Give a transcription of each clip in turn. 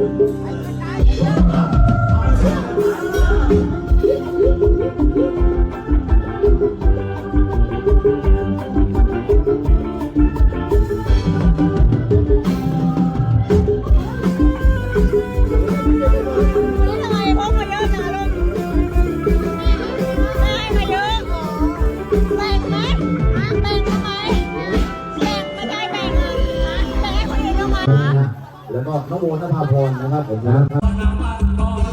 นี่ แล้วก็น้องโมนภาพรนะครับผมนะครับ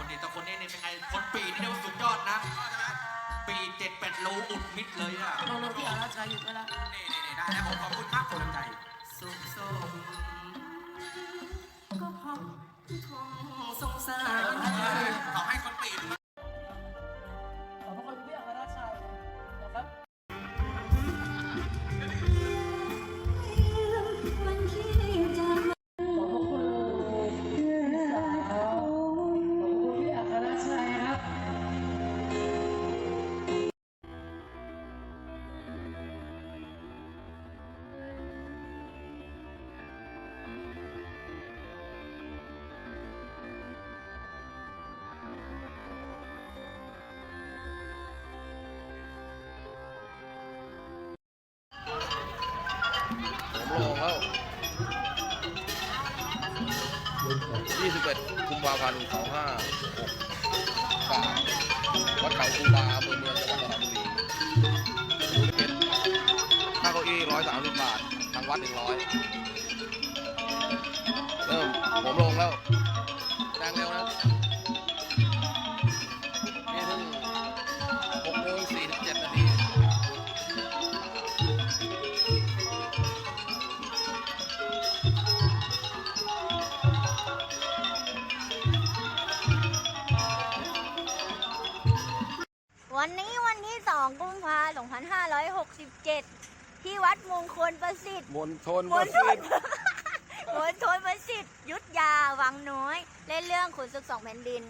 คนนี้แต่คนนี้เนี่ยเป็นไง คนปีนี่เรียกว่าสุดยอดนะ ปีเจ็ดแปดรูอุดมิดเลยอะลงลงที่อาราชัยอยู่ก็แล้วนี่นี่นี่ได้แล้วผมขอบคุณมากคนใจ สุขสมก็พอทงสง ผมลงแล้ว21กุมภาพันธ์2563วัดเขาคูบาอำเภอเมืองจังหวัดสระบุรีดูเป็นค่าเก้าอี้130บาททางวัด100เริ่มผมลงแล้ว 2 กุมภาพันธ์2567 ที่วัดมงคลประสิทธิ์มณฑลมปณระฑสิลทธิ์มณฑลประสิทธิ์ ยุทธยา วังน้อย เล่นเรื่องขุนศึกสองแผ่นดิน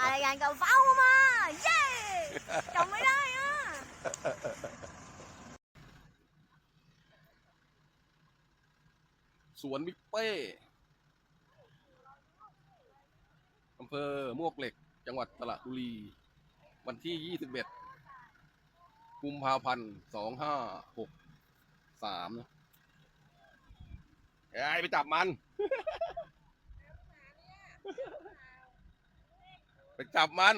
อารยันกับเฝ้ามา เย้จำไม่ได้อะ สวนมิกเป้อำเภอมวกเหล็ก จังหวัดสระบุรี วันที่ 21 กุมภาพันธ์สองห้าหกสามนะไอ้ไปจับมัน ไปจับมัน